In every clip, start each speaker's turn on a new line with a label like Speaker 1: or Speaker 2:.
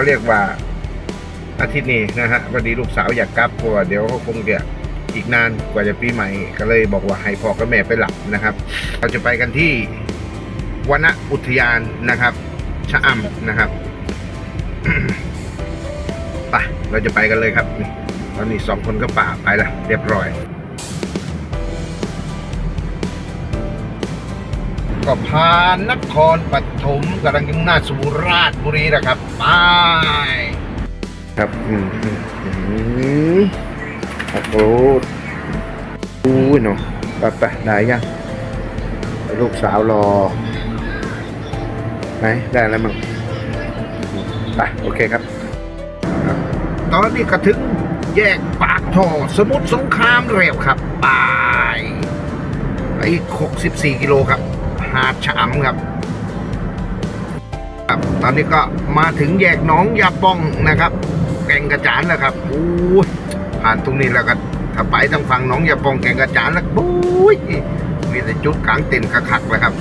Speaker 1: ครับก็เขาเรียกว่าอาทิตย์นี้นะฮะวันนี้ลูกสาวอยากกลับเพราะว่าเดี๋ยวเขาคงจะอีกนานกว่าจะปีใหม่ ก็เลยบอกว่าให้พ่อกับแม่ไปหลับนะครับ เราจะไปกันที่วนอุทยานนะครับ ชะอำนะครับไปเราจะไปกันเลยครับนี่ตอนนี้สองคนก็ป่าไปละเรียบร้อย ก็ผ่านนครป ฐมกำลังจะมุ่งหน้าสู่ราชบุรีนะครับไปครับอืมอืมอืมโอ้โหอู้ยเนาะไปไปได้ยังลูกสาวรอไหนได้แล้วมั้งไปโอเคครับ ตอนนี้ก็ถึงแยกปากท่อสมุทรสงครามเร็วครับไปอีก 64 กิโลครับ หาดชะอำครับ ครับตอนนี้ก็มาถึงแยกหนองยาป้องนะครับแก่งกระจานแล้วครับอู้ยผ่านตรงนี้แล้วก็ถ้าไปทางฝั่งหนองยาป้องแก่งกระจานแล้วบู๊ยมีแต่จุดกลางเต็นคักๆเลยครับ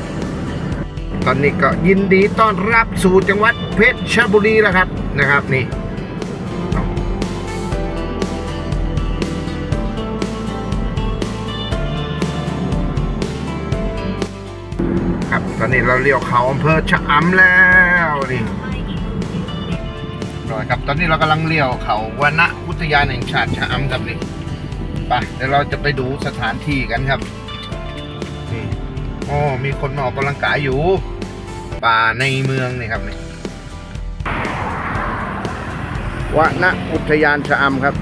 Speaker 1: ตอนนี้ก็ยินดีต้อนรับสู่จังหวัดเพชรบุรีแล้วครับนะครับนี่ครับตอนนี้เราเลี้ยวเขาอำเภอชะอำแล้ว นี่รอยครับ ตอนนี้เรากำลังเลี้ยวเขาวนอุทยานแห่งชาติชะอำครับนี่ไปเดี๋ยวเราจะไปดูสถานที่กันครับนี่อ๋อมีคนมาออกกำลังกายอยู่ ป่าในเมืองนี่ครับนี่วนอุทยานชะอำครับ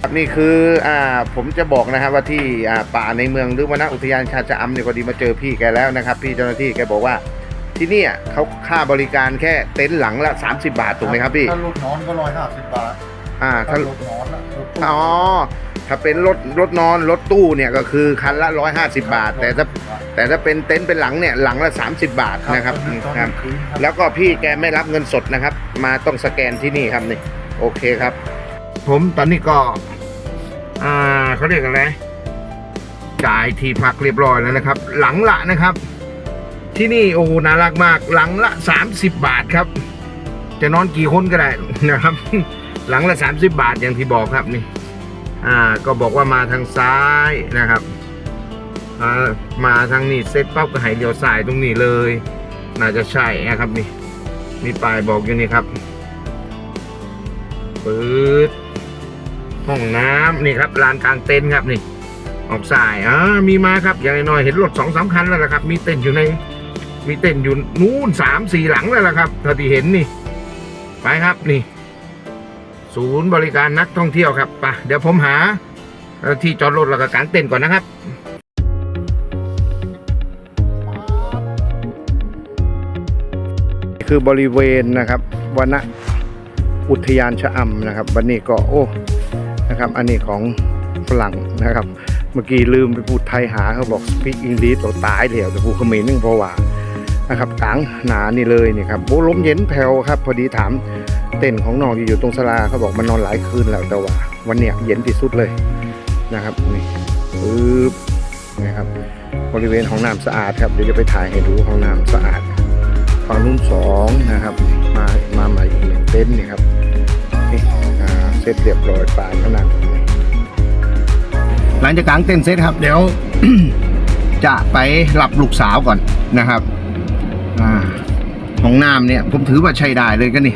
Speaker 1: ครับนี่คืออ่าผมจะบอกนะครับว่าที่อ่าป่าในเมืองหรือวนอุทยานชาติชะอำเนี่ยพอดีมาเจอพี่แกแล้วนะครับ พี่เจ้าหน้าที่แกบอกว่าที่เนี่ยเขาค่าบริการแค่เต็นท์หลังละ 30 บาทถูกไหมครับพี่
Speaker 2: ถ้ารถนอนก็ร้อยห้าสิบบาท
Speaker 1: อ่า
Speaker 2: ถ้า
Speaker 1: ถ้าร
Speaker 2: ถนอนอะรถตู้
Speaker 1: อ๋อถ้าเป็นรถรถนอนรถตู้เนี่ยก็คือคันละ 150 บาท แต่ถ้าแต่ถ้าเป็นเต็นท์เป็นหลังเนี่ยหลังละ 30 บาทนะครับ
Speaker 2: ตอน
Speaker 1: ค
Speaker 2: ก
Speaker 1: รั
Speaker 2: ลา
Speaker 1: บ
Speaker 2: งคืนครับ
Speaker 1: แล้วก็พี่แกไม่รับเงินสดนะครับ มาต้องสแกนที่นี่ครับนี่โอเคครับ ผมตอนนี้ก็ อ่าเขาเรียกอะไรจ่ายที่พักเรียบร้อยแล้วนะครับ หลังละนะครับ ที่นี่โอ้น่ารักมาก หลังละ 30 บาทครับ จะนอนกี่คนก็ได้นะครับ หลังละ 30 บาทอย่างที่บอกครับนี่ อ่า ก็บอกว่ามาทางซ้ายนะครับอ่ามาทางนี้เสร็จปั๊บก็ให้เลี้ยวซ้ายตรงนี้เลย น่าจะใช่นะครับนี่มีป้ายบอกอยู่นี่ครับปื๊ด ห้องน้ำนี่ครับลานกลางเต็นท์ครับนี่ออกสายอ่ามีมาครับอย่างน้อยเห็นรถสองสามคันแล้วล่ะครับ มีเต็นท์อยู่ใน มีเต็นท์อยู่นู้นสามสี่หลังแล้วล่ะครับเท่าที่เห็นนี่ ไปครับนี่ ศูนย์บริการนักท่องเที่ยวครับไปเดี๋ยวผมหาที่จอดรถแล้วก็กางเต็นท์ก่อนนะครับคือบริเวณนะครับวนอุทยานชะอำนะครับ วันนี้ก็โอ้ นะครับ อันนี้ของฝรั่งนะครับ เมื่อกี้ลืมไปพูดไทยหาเขาบอก speak English ตัวตายแล้วแต่พูดเขมรนึงเพราะว่านะครับกลางหนานี่เลยนี่ครับโอ้ลมเย็นแผ่วครับ พอดีถามเต็นท์ของน้องอยู่ตรงสลาเขาบอกมันนอนหลายคืนแล้วแต่ว่า วันเนี้ยเย็นที่สุดเลยนะครับนี่ปึ๊บนะครับบริเวณห้องน้ำสะอาดครับเดี๋ยวจะไปถ่ายให้ดูห้องน้ำสะอาดฝั่งนู้นสองนะครับ มามาใหม่อีกหนึ่งเต็นท์นี่ครับนี่อ่าเส ร็จเรียบร้อยปลายผนังหลังจากกางเต็นเสร็จครับ เดี๋ยว จะไปรับลูกสาวก่อนนะครับอ่าห้องน้ำเนี่ย ผมถือว่าใช้ได้เลยก็นี่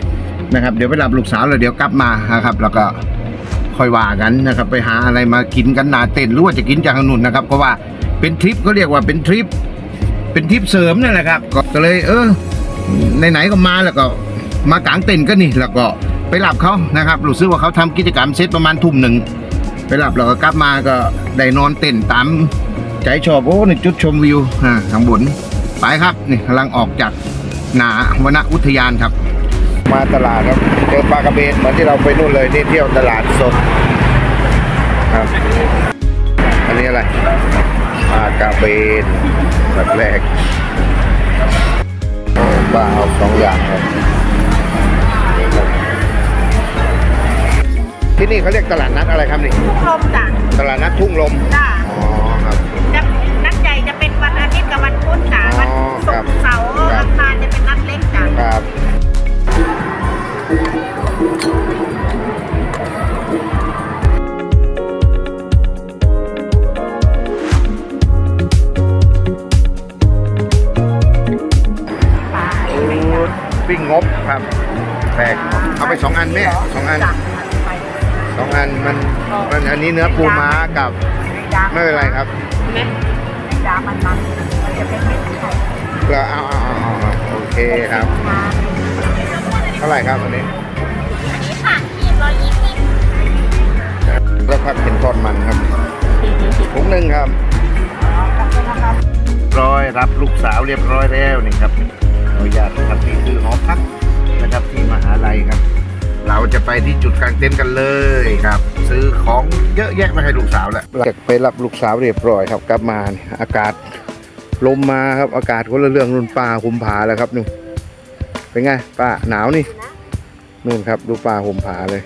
Speaker 1: นะครับ เดี๋ยวไปรับลูกสาวแล้วเดี๋ยวกลับมานะครับ แล้วก็ค่อยว่ากันนะครับ ไปหาอะไรมากินกันหนาเต็นหรือว่าจะกินจากถนนนะครับก็ว่าเป็นทริปก็เรียกว่าเป็นทริป เป็นทริปเสริมนั่นแหละครับ ก็เลย เออไหนๆก็มาแล้วก็มากางเต็นท์ก็นี่แล้วก็ ไปหลับเขานะครับรู้สึกว่าเขาทำกิจกรรมเสร็จประมาณทุ่มหนึ่งไปหลับแล้วก็กลับมาก็ได้นอนเต็นตามใจชอบโอ้ในจุดชมวิวอ่าข้างบนไปครับนี่กำลังออกจากหนาวนอุทยานครับ มาตลาดครับเจอปลากระเบนเหมือนที่เราไปนู่นเลยนี่เที่ยวตลาดสดครับอันนี้อะไรปลากระเบนแบบแรกบ้าเอาสองอย่างครับ ที่นี่เขาเรียกตลาดนัดอะไรครับนี่
Speaker 3: ทุ่งลมจ้ะ
Speaker 1: ตลาดนัดทุ่งลม
Speaker 3: จ้ะ
Speaker 1: อ๋อครับ
Speaker 3: นัดใหญ่จะเป็นวันอาทิตย์กับวันพุธจ้ะวัน
Speaker 1: ศุกร์
Speaker 3: เสาร์อังารจะเป็นนัดเล็กจ้ะ
Speaker 1: ครับปิ้งงบครับแปลกเอาไปสองอันแม่สองอัน สองอันมันมันอันนี้เนื้อปูม้ากับไม่เป็นไรครับ
Speaker 3: ไหมยามันมันเดี๋ยวเป็นเม็ดไข่
Speaker 1: ก็เอาเอาเอาเอาเอาโอเคครับ เท่าไหร่ครับอันนี้
Speaker 3: นี่ค่ะขีดร้อยยี่สิบ
Speaker 1: แล้วครับเป็นทอดมันครับถุงหนึ่งครับร้อยรับลูกสาวเรียบร้อยแล้วนี่ครับขออนุญาตครับนี่คือหอพักนะครับที่มหาลัยครับ เราจะไปที่จุดกลางเต็นท์กันเลยครับ ซื้อของเยอะแยะมาให้ลูกสาวแหล้วจะไปรับลูกสาวเรียบร้อยครับ กลับมานี่อากาศลมมาครับอากาศคนละเรื่องนุ่นป่าคุมผาแล้วครับนู่นเป็นไงป้าหนาวนี่นู่นครับดูป่าคุมผาเลย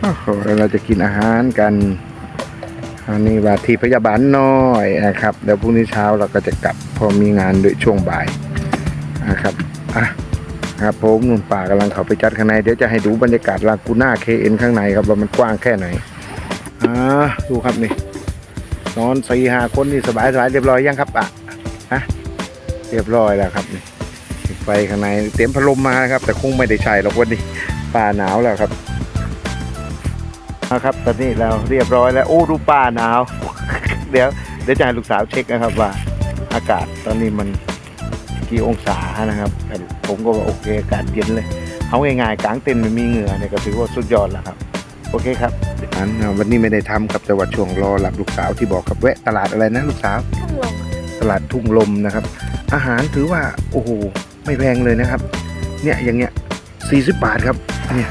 Speaker 1: โอ้โหแล้วเราจะกินอาหารกันอันนี้ว่าที่พยาบาลน้อยนะครับเดี๋ยวพรุ่งนี้เช้าเราก็จะกลับพอมีงานด้วยช่วงบ่ายนะครับอะ ครับผมนุ่นป่ากำลังเข้าไปจัดข้างในเดี๋ยวจะให้ดูบรรยากาศลากูน่าเคเอ็นข้างในครับว่ามันกว้างแค่ไหนอ่าดูครับนี่นอนสี่ห้าคนนี่สบายสบายเรียบร้อยยังครับอะฮะเรียบร้อยแล้วครับนี่ไฟข้างในเตรียมพัดลมมานะครับ แต่คงไม่ได้ใช้หรอกวันนี้ป่าหนาวแล้วครับนะครับ ตอนนี้เราเรียบร้อยแล้วโอ้ดูป่าหนาว เดี๋ยวเดี๋ยวจะให้ลูกสาวเช็คนะครับว่า อากาศตอนนี้มันกี่องศานะครับแต่ ผมก็ว่าโอเคอากาศเย็นเลยเอาง่ายๆกลางเต็นท์ไม่มีเหงื่อเนี่ยก็ถือว่าสุดยอดแล้วครับ โอเคครับอันวันนี้ไม่ได้ทำกับจังหวัดช่วงรอรับลูกสาวที่บอกกับแวะตลาดอะไรนะลูกสาว
Speaker 3: ทุ่งลง
Speaker 1: ตลาดทุ่งลมนะครับ อาหารถือว่าโอ้โหไม่แพงเลยนะครับ เนี่ยอย่างเงี้ย40บาทครับเนี่ย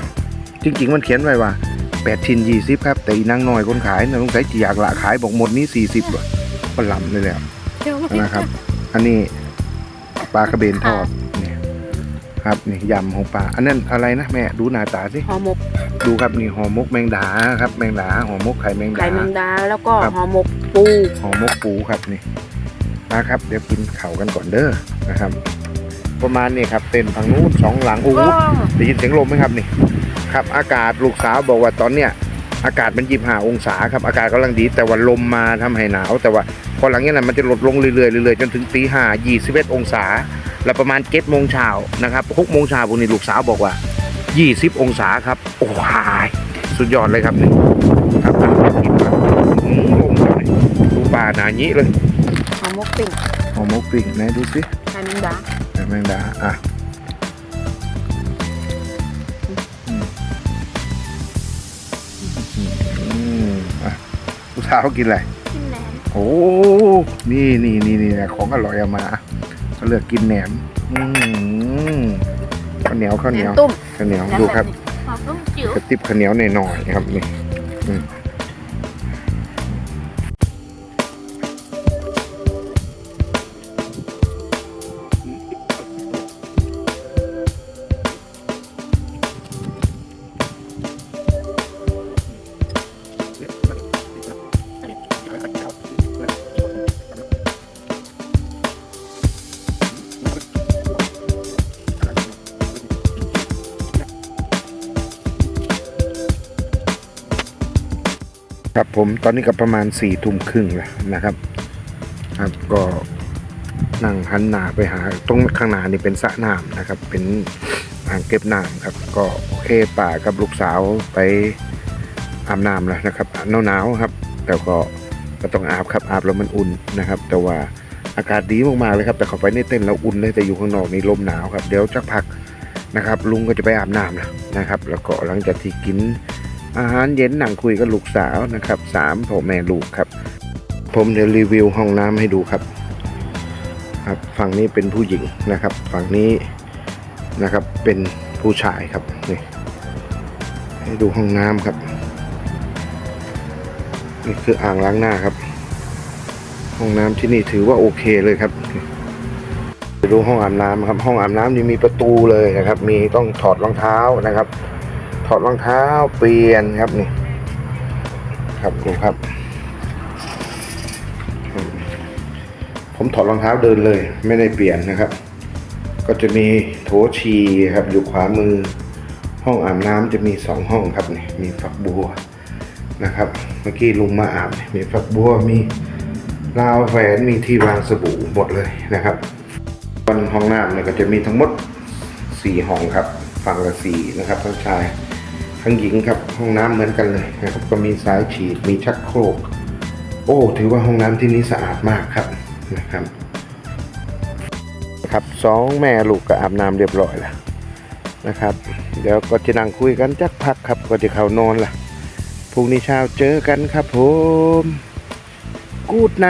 Speaker 1: จริงๆมันเขียนไว้ว่า8ชิ้น20ครับ แต่อีนางน้อยคนขายนะสงสัยจีอยากละขายบอกหมดนี้40ว่ะก็ลำเลยแหละ
Speaker 3: เดี๋ยว
Speaker 1: นะครับ อันนี้ปลากระเบนทอดเนี่ย ครับนี่ยำของปลาอันนั้นอะไรนะแม่ดูหน้าตาสิ
Speaker 3: ห่อหมก
Speaker 1: ดูครับนี่ห่อหมกแมงดาครับแมงดาห่อหมกไข่แมงดา
Speaker 3: ไข่แมงดาแล้วก็
Speaker 1: ครับ
Speaker 3: ห่อหมกปู
Speaker 1: ห่อหมกปูครับนี่นะครับ เดี๋ยวกินเข่าวกันก่อนเด้อนะครับ ประมาณนี้ครับเต็นท์ฝั่งนู้นสองหลังโอ้โห
Speaker 3: ก็
Speaker 1: ได้ยินเสียงลมไหมครับนี่ครับ อากาศลูกสาวบอกว่าตอนเนี้ยอากาศมันยี่ห้าองศาครับอากาศกำลังดี แต่ว่าลมมาทำให้หนาว แต่ว่าพอหลังจากนั้นมันจะลดลงเรื่อยๆเรื่อยๆจนถึงตีห้ายี่สิบเอ็ดองศา แล้วประมาณเจ็ดโมงเช้านะครับหกโมงเช้าพวกนี้ลูกสาวบอกว่ายี่สิบองศาครับ โอ้โหสุดยอดเลยครับนี่ครับกินครับอืมลมครับนี่ดูป่าหนานี้เลย
Speaker 3: หอหมกปิ่ง
Speaker 1: หอมหมกปิ้งไหนดูสิ
Speaker 3: ไข่แมงดา
Speaker 1: แมงดาอะอือะลูกสาวกินอะไร
Speaker 3: กินแหนม
Speaker 1: โอ้ นี่นี่นี่นี่ของอร่อยเอามา เขาเลือกกินแหนมอืมข้าวเหนียวข้าว
Speaker 3: แห
Speaker 1: เห
Speaker 3: น
Speaker 1: นีย
Speaker 3: ม
Speaker 1: ว
Speaker 3: ตุ้ม
Speaker 1: ข้าวเหนียวดูครับ
Speaker 3: ห่อตุ้มจิ๋ว
Speaker 1: กระติบข้าวเหนียวหน่อยๆครับนี่อืม ครับผมตอนนี้ก็ประมาณสี่ทุ่มครึ่งแล้วนะครับ ครับก็นั่งหันหน้าไปหาตรงข้างหน้านี่เป็นสระน้ำนะครับ เป็นอ่างเก็บน้ำครับ ก็โอเคป่ากับลูกสาวไปอาบน้ำแล้วนะครับหนาวๆครับ แต่ก็ก็ต้องอาบครับอาบแล้วมันอุ่นนะครับ แต่ว่าอากาศดีมากๆเลยครับ แต่เขาไปในเต็นท์เราอุ่นเลยแต่อยู่ข้างนอกนี่ลมหนาวครับ เดี๋ยวจักพักนะครับ ลุงก็จะไปอาบน้ำแล้วนะครับ แล้วก็หลังจากที่กิน อาหารเย็นนั่งคุยกับลูกสาวนะครับสามพ่อแม่ลูกครับ ผมเดี๋ยวรีวิวห้องน้ำให้ดูครับ ครับ ฝั่งนี้เป็นผู้หญิงนะครับ ฝั่งนี้นะครับเป็นผู้ชายครับนี่ให้ดูห้องน้ำครับ นี่คืออ่างล้างหน้าครับ ห้องน้ำที่นี่ถือว่าโอเคเลยครับดูห้องอาบน้ำครับ ห้องอาบน้ำนี่มีประตูเลยนะครับ มีต้องถอดรองเท้านะครับ อดรองเท้าเปลี่ยนครับนี่ ครับดูครับ ผมถอดรองเท้าเดินเลย ไม่ได้เปลี่ยนนะครับ ก็จะมีโถชีครับอยู่ขวามือ ห้องอาบน้ำจะมีสองห้องครับนี่มีฝักบัวนะครับ เมื่อกี้ลุงมาอาบนี่มีฝักบัวมีราวแฝนมีที่วางสบู่หมดเลยนะครับบนห้องน้ำเนี่ยก็จะมีทั้งหมดสี่ห้องครับ ฝั่งละสี่นะครับทั้งชาย ทั้งหญิงครับห้องน้ำเหมือนกันเลยนะครับก็มีสายฉีดมีชักโครก โอ้ ถือว่าห้องน้ำที่นี้สะอาดมากครับนะครับครับสองแม่ลูกก็อาบน้ำเรียบร้อยแล้วนะครับเดี๋ยวก็จะนั่งคุยกันจักพักครับก็จะเข้านอนละพรุ่งนี้เช้าเจอกันครับผมกูดไน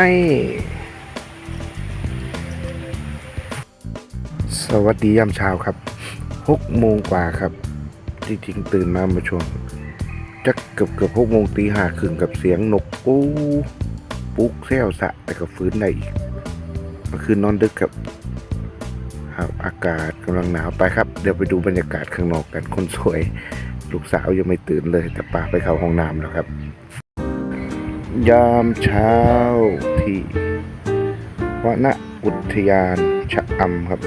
Speaker 1: สวัสดียามเช้าครับหกโมงกว่าครับ จริงๆ ตื่นมามาช่วงจักเกือบเกือบหกโมงตีห้าครึ่งกับเสียงนกปูปุ๊กแซวสะแต่ก็ฟื้นได้อีกเมื่อคืนนอนดึกครับครับอากาศกำลังหนาวไปครับ เดี๋ยวไปดูบรรยากาศข้างนอกกันคนสวย ลูกสาวยังไม่ตื่นเลย แต่ป้าไปเข้าห้องน้ำแล้วครับ ยามเช้าที่วนอุทยานชะอำครับ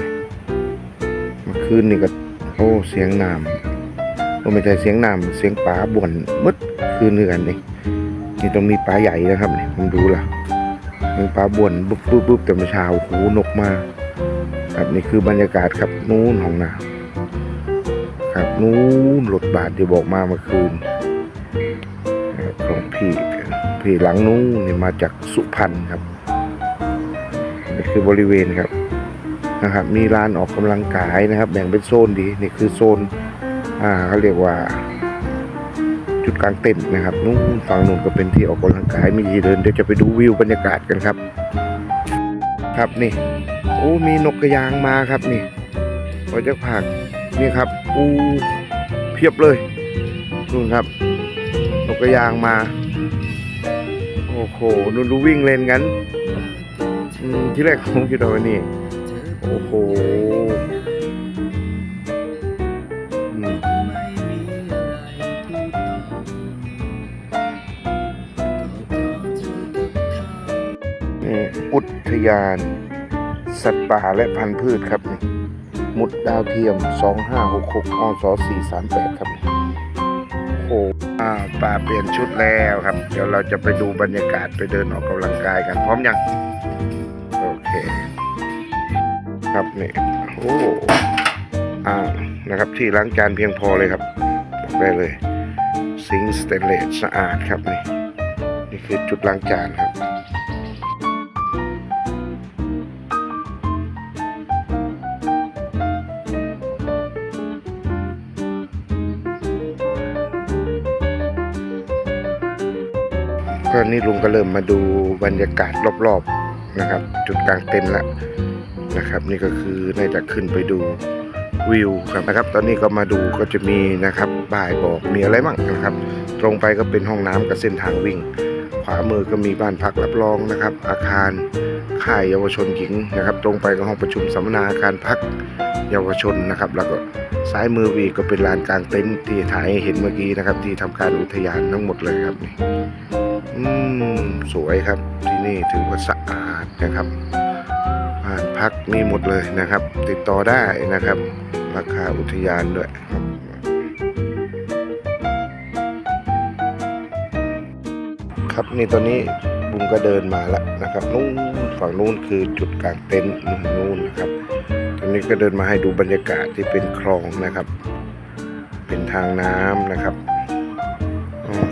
Speaker 1: เมื่อคืนนี่ก็ โอ้ เสียงน้ำ โอ้ไม่ใช่เสียงน้ำเสียงปลาบ่นมืดคืนนึงกันนี่นี่ต้องมีปลาใหญ่นะครับนี่ผมดูละมีปลาบ่นบุ๊บบุ๊บบุ๊บแต่เมื่อเช้าโอ้โหนกมาครับนี่คือบรรยากาศครับนู้นของนาครับนู้นรถบาทที่บอกมาเมื่อคืนของพี่พี่หลังนู้นนี่มาจากสุพรรณครับนี่คือบริเวณครับนะครับมีลานออกกำลังกายนะครับ แบ่งเป็นโซนดีนี่คือโซน อ่าเขาเรียกว่า จุดกลางเต็นท์นะครับนู้นฝั่งนู้นก็เป็นที่ออกกำลังกายมีที่เดินเดี๋ยวจะไปดูวิวบรรยากาศกันครับ ครับนี่โอ้มีนกกระยางมาครับนี่พอจะผักนี่ครับอูเพียบเลยนู่นครับนกกระยางมา โอ้โหนูนดูวิ่งเล่นกันที่แรกผมคิดว่านี่ โอ้โห ยาน สัตว์ป่าและพันธุ์พืชครับนี่มุดดาวเทียม 2566อส438 ครับโอ้โหอ่าป่าเปลี่ยนชุดแล้วครับ เดี๋ยวเราจะไปดูบรรยากาศไปเดินออกกำลังกายกันพร้อมยัง โอเค ครับนี่โอ้อ่านะครับที่ล้างจานเพียงพอเลยครับบอกได้เลย ซิงสเตนเลสสะอาดครับนี่ นี่คือจุดล้างจานครับ ก็นี่ลุงก็เริ่มมาดูบรรยากาศรอบๆนะครับ จุดกลางเต็นท์แล้วนะครับ นี่ก็คือน่าจะขึ้นไปดูวิวครับนะครับ ตอนนี้ก็มาดูก็จะมีนะครับบ่ายบอกมีอะไรบ้างนะครับ ตรงไปก็เป็นห้องน้ำกับเส้นทางวิ่ง ขวามือก็มีบ้านพักรับรองนะครับ อาคารค่ายเยาวชนหญิงนะครับ ตรงไปก็ห้องประชุมสัมมนาอาคารพักเยาวชนนะครับ แล้วก็ซ้ายมือวีก็เป็นลานกลางเต็นท์ที่ถ่ายเห็นเมื่อกี้นะครับ ที่ทำการอุทยานทั้งหมดเลยครับนี่ อืมสวยครับที่นี่ถือว่าสะอาดนะครับบ้านพักมีหมดเลยนะครับ ติดต่อได้นะครับ ราคาอุทยานด้วยครับครับนี่ตอนนี้บุ้งก็เดินมาแล้วนะครับนู่นฝั่งนู้นคือจุดกลางเต็นท์นู่นนะครับตอนนี้ก็เดินมาให้ดูบรรยากาศที่เป็นคลองนะครับ เป็นทางน้ำนะครับ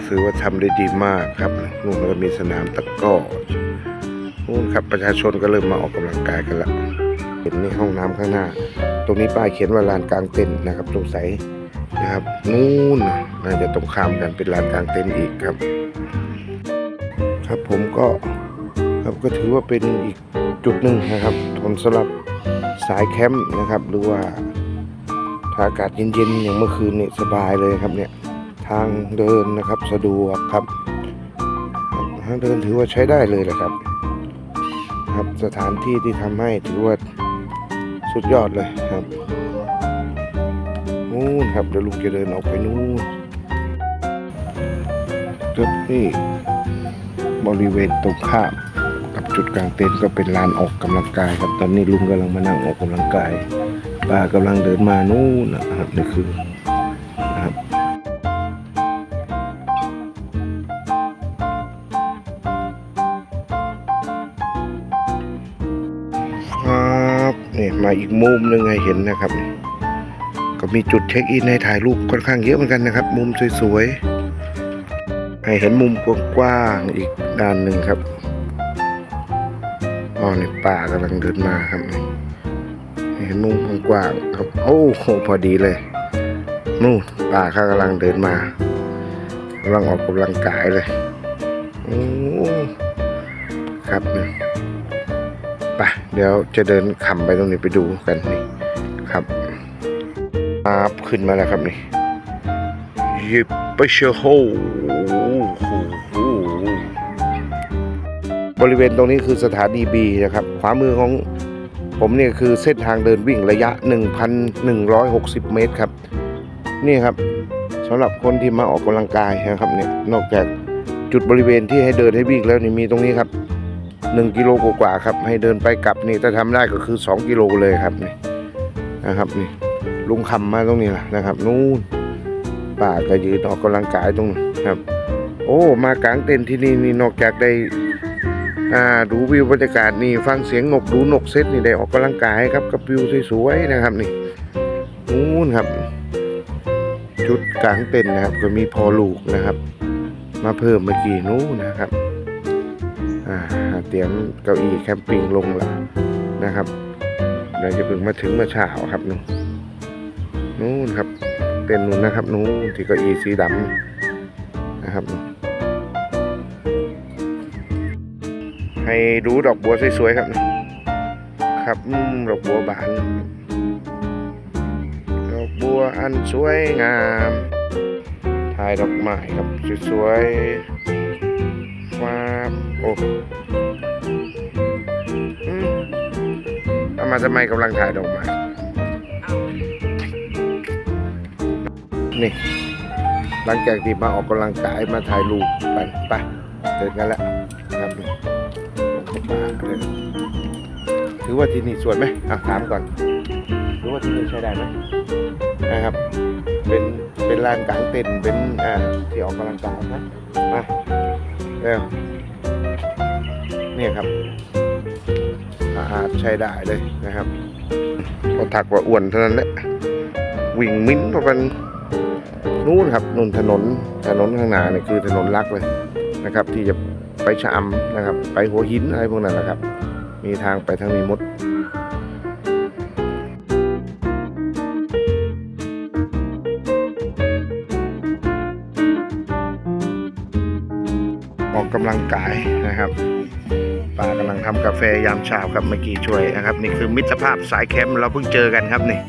Speaker 1: ถือว่าทำได้ดีมากครับนู่นก็มีสนามตะก้อนู่นครับประชาชนก็เริ่มมาออกกำลังกายกันละเห็นนี่ห้องน้ำข้างหน้า ตรงนี้ป้ายเขียนว่าลานกลางเต็นท์นะครับสงสัยนะครับนู่นน่าจะตรงข้ามกันเป็นลานกลางเต็นท์อีกครับ ครับผมก็ครับก็ถือว่าเป็นอีกจุดหนึ่งนะครับทนสำหรับสายแคมป์นะครับ หรือว่าถ้าอากาศเย็นๆอย่างเมื่อคืนนี่สบายเลยครับเนี่ยางเดินนะครับสะดวกครับทางเดินถือว่าใช้ได้เลยแหละครับ ครับสถานที่ที่ทำให้ถือว่าสุดยอดเลยครับนู่นครับเดี๋ยวลุงจะเดินออกไปนู่นจุดนี่บริเวณตรงข้ามกับจุดกลางเต็นท์ก็เป็นลานออกกำลังกายครับตอนนี้ลุงกำลังมานั่งออกกำลังกายป้ากำลังเดินมานู่นนะครับนี่คือ นี่มาอีกมุมหนึ่งให้เห็นนะครับนี่ก็มีจุดเช็คอินให้ถ่ายรูปค่อนข้างเยอะเหมือนกันนะครับ มุมสวยๆให้เห็นมุมกว้างๆอีกด้านหนึ่งครับอ๋อนี่ป่ากำลังเดินมาครับนี่เห็นมุมกว้างครับโอ้โหพอดีเลยนู่นป่าเขากำลังเดินมากำลังออกกำลังกายเลยโอ้ครับเนี่ไป เดี๋ยวจะเดินขำไปตรงนี้ไปดูกันนี่ครับอาบขึ้นมาแล้วครับนี่ยิบไปเชโฮบริเวณตรงนี้คือสถานีบีนะครับ ขวามือของผมเนี่ยคือเส้นทางเดินวิ่งระยะ 1,160 เมตรครับ นี่ครับสำหรับคนที่มาออกกำลังกายนะครับเนี่ยนอกจากจุดบริเวณที่ให้เดินให้วิ่งแล้วนี่มีตรงนี้ครับ 1กิโลกว่าครับ ให้เดินไปกลับนี่ถ้าทำได้ก็คือ 2 กิโลเลยครับนี่นะครับนี่ลุงคำมาตรงนี้แหละนะครับ นู่นป้าก็ยืนออกกำลังกายตรงนี้ครับ โอ้มากลางเต็นที่นี่นี่นอกจากได้อ่าดูวิวบรรยากาศนี่ฟังเสียงนกดูนกเซตนี่ได้ออกกำลังกายครับกับวิวสวยๆนะครับนี่นู่นครับ ชุดกลางเต็นนะครับ ก็มีพอลูกนะครับ มาเพิ่มเมื่อกี้นู้นนะครับ เตรียมเก้าอี้แคมปิ้งลงล้วนะครับเดี๋ยวจะเพิ่งมาถึงเมื่อเช้าครับนู่นนู่นครับเต็นท์นู้นนะครับนู้นที่เก้าอี้สีดำนะครับ ให้ดูดอกบัวสวยๆครับ ครับดอกบัวบาน ดอกบัวอันสวยงามถ่ายดอกไม้ครับสวยๆ โอ้อืมเอามาทำไมกำลังถ่ายดอกไม้นี่ หลังจากที่มาออกกำลังกายมาถ่ายรูปกันไปเดินกันแล้วครับนี่ถือว่าที่นี่สวยไหมอะถามก่อนถือว่าที่นี่ใช้ได้ไหมนะครับเป็นเป็นลานกลางเต็นท์เป็นอ่าที่ออกกำลังกายนะมาเร็ว เนี่ยครับ อาหารใช้ได้เลยนะครับพอถักว่าอ้วนเท่านั้นแหละวิ่งมิ้นเพราะมันนู่นครับนู่นถนนถนนข้างหน้าเนี่ยคือถนนลักเลยนะครับ ที่จะไปชะอำนะครับ ไปหัวหินอะไรพวกนั้นแหละครับ มีทางไปทางนี้หมดออกกำลังกายนะครับ ทำกาแฟยามเช้าครับเมื่อกี้ช่วยนะครับ นี่คือมิตรภาพสายแคมป์เราเพิ่งเจอกันครับนี่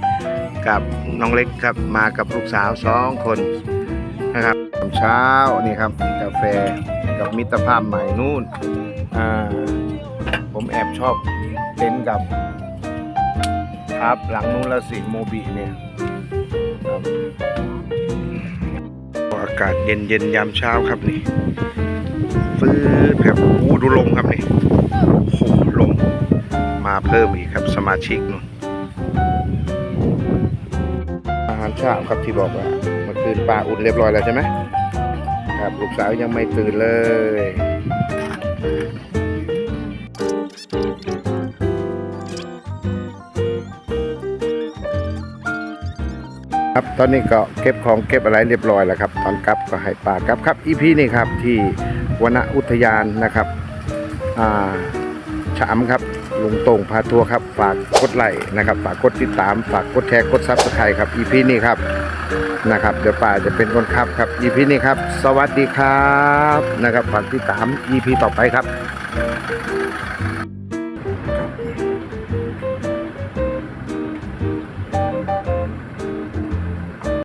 Speaker 1: กับน้องเล็กครับมากับลูกสาวสองคนนะครับยามเช้านี่ครับกาแฟกับมิตรภาพใหม่นู่นอ่าผมแอบชอบเต็นกับครับหลังนู้นละสิโมบิเนี่ยอากาศเย็นเย็นยามเช้าครับนี่ฟืดแบบโอ้ดูลมครับนี่ มาเพิ่มอีกครับสมาชิกนู่นอาหารเช้าครับที่บอกว่าเมื่อคืนปลาอุ่นเรียบร้อยแล้วใช่ไหมครับลูกสาวยังไม่ตื่นเลยครับตอนนี้ก็เก็บของเก็บอะไรเรียบร้อยแล้วครับ ตอนกลับก็ให้ป่ากลับครับอีพีนี่ครับที่วนอุทยานนะครับอ่าชะอำครับ ลุงโต่งพาทัวร์ครับ ฝากกดไลค์นะครับ ฝากกดติดตาม ฝากกดแชร์กดซับสไครต์ครับอีพีนี้ครับนะครับ เดี๋ยวป่าจะเป็นคนขับครับอีพีนี้ครับ สวัสดีครับนะครับฝากติดตามอีพีต่อไปครับ